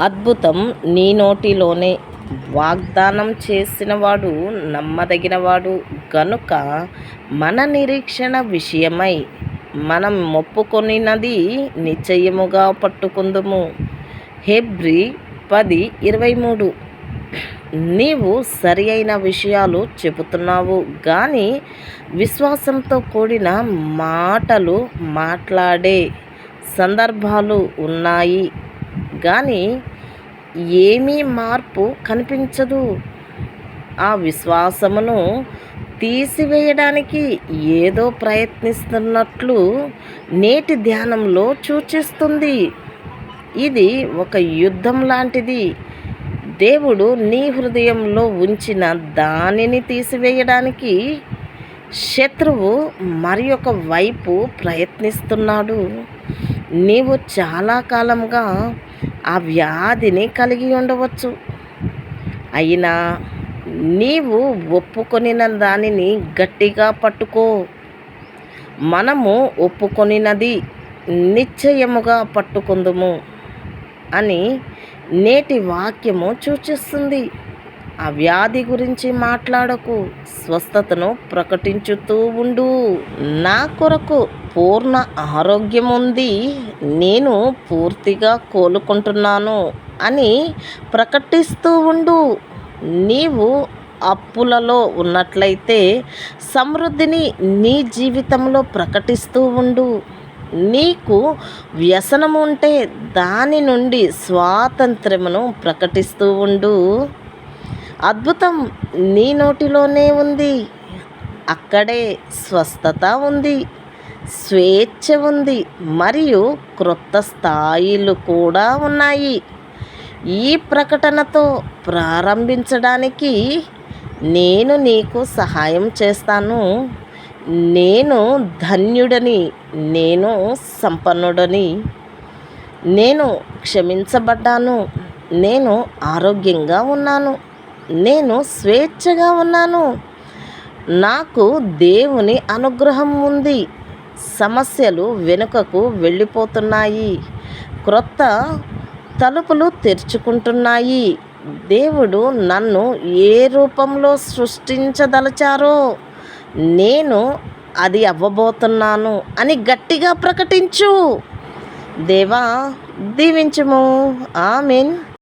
అద్భుతం నీ నోటిలోనే. వాగ్దానం చేసినవాడు నమ్మదగినవాడు. గనుక మన నిరీక్షణ విషయమై మనం మొప్పుకొనినది నిశ్చయముగా పట్టుకుందుము. హెబ్రి పది ఇరవై మూడు. నీవు సరి అయిన విషయాలు చెబుతున్నావు కానీ విశ్వాసంతో కూడిన మాటలు మాట్లాడే సందర్భాలు ఉన్నాయి. కానీ ఏమీ మార్పు కనిపించదు. ఆ విశ్వాసమును తీసివేయడానికి ఏదో ప్రయత్నిస్తున్నట్లు నేటి ధ్యానంలో సూచిస్తుంది. ఇది ఒక యుద్ధం లాంటిది. దేవుడు నీ హృదయంలో ఉంచిన దానిని తీసివేయడానికి శత్రువు మరి ఒక వైపు ప్రయత్నిస్తున్నాడు. నీవు చాలా కాలంగా ఆ వ్యాధిని కలిగి ఉండవచ్చు. అయినా నీవు ఒప్పుకొనిన దానిని గట్టిగా పట్టుకో. మనము ఒప్పుకొనినది నిశ్చయముగా పట్టుకుందుము అని నేటి వాక్యము సూచిస్తుంది. ఆ వ్యాధి గురించి మాట్లాడకు. స్వస్థతను ప్రకటించుతూ ఉండు. నా కొరకు పూర్ణ ఆరోగ్యం ఉంది నేను పూర్తిగా కోలుకుంటున్నాను అని ప్రకటిస్తూ ఉండు. నీవు అప్పులలో ఉన్నట్లయితే సమృద్ధిని నీ జీవితంలో ప్రకటిస్తూ ఉండు. నీకు వ్యసనం ఉంటే దాని నుండి స్వాతంత్రమును ప్రకటిస్తూ ఉండు. అద్భుతం నీ నోటిలోనే ఉంది. అక్కడే స్వస్థత ఉంది. స్వేచ్ఛ ఉంది మరియు క్రొత్త స్థాయిలు కూడా ఉన్నాయి. ఈ ప్రకటనతో ప్రారంభించడానికి నేను నీకు సహాయం చేస్తాను. నేను ధన్యుడని నేను సంపన్నుడని. నేను క్షమించబడ్డాను. నేను ఆరోగ్యంగా ఉన్నాను. నేను స్వేచ్ఛగా ఉన్నాను. నాకు దేవుని అనుగ్రహం ఉంది. సమస్యలు వెనుకకు వెళ్ళిపోతున్నాయి. క్రొత్త తలుపులు తెరుచుకుంటున్నాయి. దేవుడు నన్ను ఏ రూపంలో సృష్టించదలచారో నేను అది అవ్వబోతున్నాను అని గట్టిగా ప్రకటించు. దేవా దీవించుము. ఆమెన్.